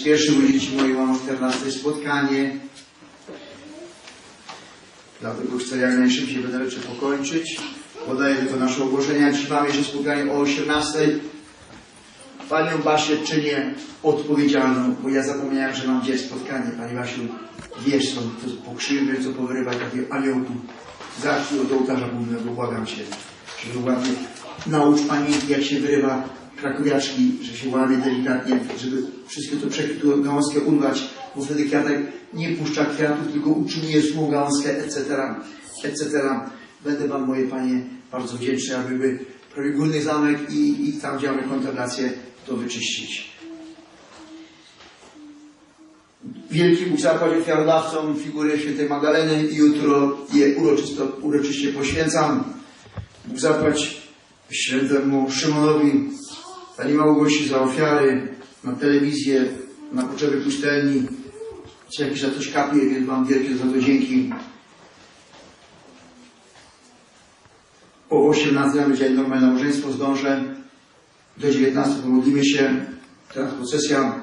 spieszy, bo dzieci moje mam o 14 spotkanie. Dlatego chcę jak najszybciej będę rzeczy pokończyć. Podaję tylko nasze ogłoszenia. Dziś mam jeszcze spotkanie o 18. Panią Basię czynię odpowiedzialną, bo ja zapomniałem, że mam gdzieś spotkanie. Pani Basiu, wiesz co, to pokrzywy, co powyrywać takiego aniołku. Zacznij od ołtarza głównego, błagam Cię, żeby ładnie naucz Pani, jak się wyrywa krakowiaczki, że się łamie delikatnie, żeby wszystkie to przekwitłe gałązkę urwać, bo wtedy kwiatek nie puszcza kwiatów, tylko uczyni słą gałązkę, etc., etc. Będę Wam, moje Panie, bardzo wdzięczny, abyby prawie górny zamek i, i tam, gdzie mamy to wyczyścić. Wielki Bóg zapłaci ofiarodawcom figury świętej Magdaleny i jutro je uroczysto, uroczyście poświęcam. Bóg zapłać świętemu Szymonowi, Pani Małgosi za ofiary na telewizję, na potrzeby pustelni. Co jakiś czas coś kapie, więc Wam wielkie za to dzięki. Po 18 mamy dzień normalne nałożeństwo, zdążę. Do 19 pomodlimy się. Teraz procesja.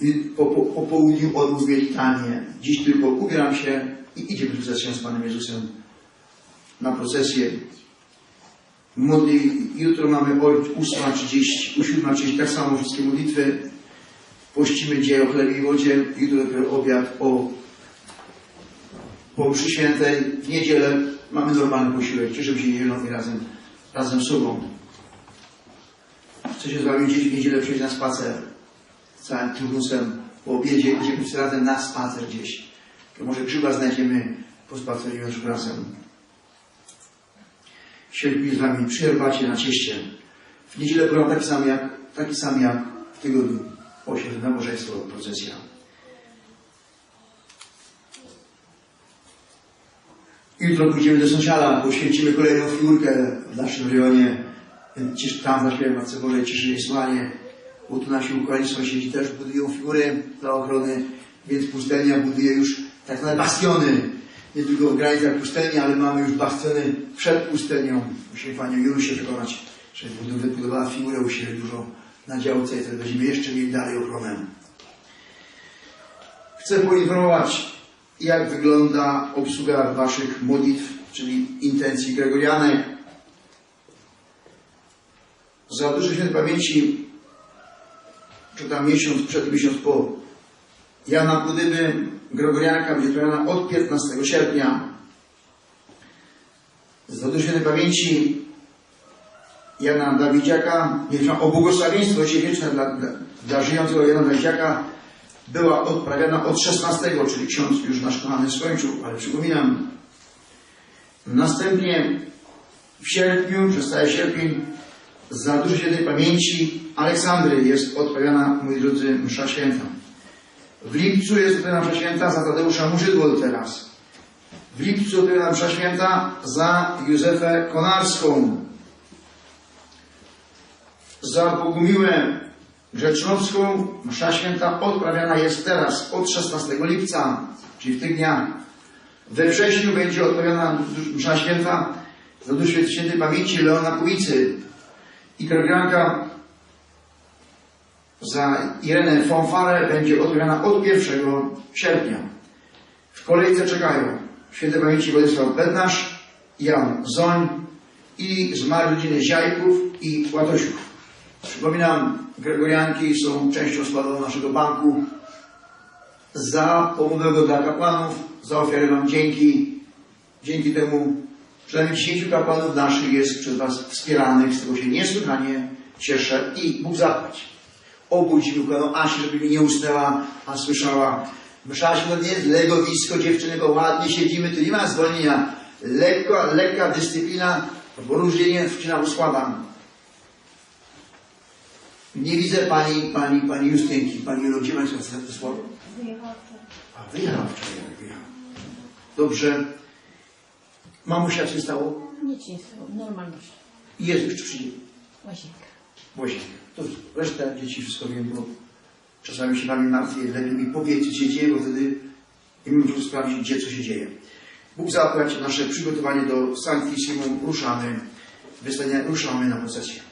I po, po, po południu odmówię litanię. Dziś tylko ubieram się i idziemy procesją z Panem Jezusem na procesję. Modli, jutro mamy o 8.30, o 7.30 tak samo wszystkie modlitwy. Pościmy dzień o chlebie i wodzie. Jutro dopiero obiad o po mszy świętej. W niedzielę mamy normalny posiłek. Cieszymy się niedzielą i razem, razem z sobą. Chcę się z Wami gdzieś w niedzielę przejść na spacer z całym turnusem. Po obiedzie idziemy razem na spacer gdzieś. To może grzyba znajdziemy, pospacerujemy już razem. Sierpi z Wami przy herbacie na cieście. W niedzielę program taki sam jak, taki sam jak w tygodniu. Osiedl, nabożeństwo, procesja. Jutro pójdziemy do sąsiada, poświęcimy kolejną figurkę w naszym rejonie. Tam zaśpiewamy Matce Bożej, cieszy Słanie, bo tu nasi układni sąsiedzi też budują figury dla ochrony, więc pustelnia buduje już tak zwane bastiony. Nie tylko w granicach pustelni, ale mamy już bastiony przed pustelnią. Musimy Panią Julu się przekonać, że wybudowała figurę u siebie dużo na działce i wtedy będziemy jeszcze mieli dalej ochronę. Chcę poinformować, jak wygląda obsługa Waszych modlitw, czyli intencji gregorianek. Za duże świętej pamięci, czy tam miesiąc przed miesiąc po, Jana Budyby, Gregorianka będzie trwała od 15 sierpnia. Duże świętej pamięci Jana Dawidziaka, o błogosławieństwo wieczne dla, dla, dla żyjącego Jana Dawidziaka była odprawiana od 16, czyli ksiądz już nasz kochany skończył, ale przypominam. Następnie w sierpniu, przez cały sierpień, za duży świętej pamięci Aleksandry jest odprawiana, moi drodzy, msza święta. W lipcu jest odprawiana msza święta za Tadeusza Murzydło teraz. W lipcu odprawiana msza święta za Józefę Konarską. Za Bogumiłę Grzecznoską msza święta odprawiana jest teraz od 16 lipca, czyli w tych dniach. We wrześniu będzie odprawiana msza święta za duszę świętej pamięci Leona Kuwicy i Gregorianka za Irenę Fonfarę będzie odprawiana od 1 sierpnia. W kolejce czekają świętej pamięci Władysław Bednarz, Jan Zoń i zmarłe rodziny Ziajków i Łatosiów. Przypominam, Gregorianki są częścią składową naszego banku. Za pomogłego dla kapłanów, za ofiarę Wam dzięki. Dzięki temu przynajmniej 10 kapłanów naszych jest przez Was wspieranych, z tego się niesłychanie cieszę i Bóg zapłać. Obudź mi układał Asi, żeby mi nie usnęła, a słyszała. Myślałaś, no nie jest legowisko dziewczyny, bo ładnie siedzimy, tu nie ma zwolnienia. Lekka, lekka dyscyplina, bo różnie wcinam składam. Nie widzę pani, pani, pani Justynki. Pani Julo, gdzie macie to słowo? Wyjechała. A wyjechała wczoraj, jak wyjechała. Dobrze. Mamusia, co się stało? Nic nie stało, normalność. Jeszcze przyjdzie. Łazienka. Łazienka. To resztę dzieci wszystko wiem, bo czasami się wami martwię. Lepiej mi powiedz, co się dzieje, bo wtedy nie muszę sprawdzić, gdzie co się dzieje. Bóg zapłać nasze przygotowanie do Sanctissimum. Ruszamy. Wystania, ruszamy na procesję.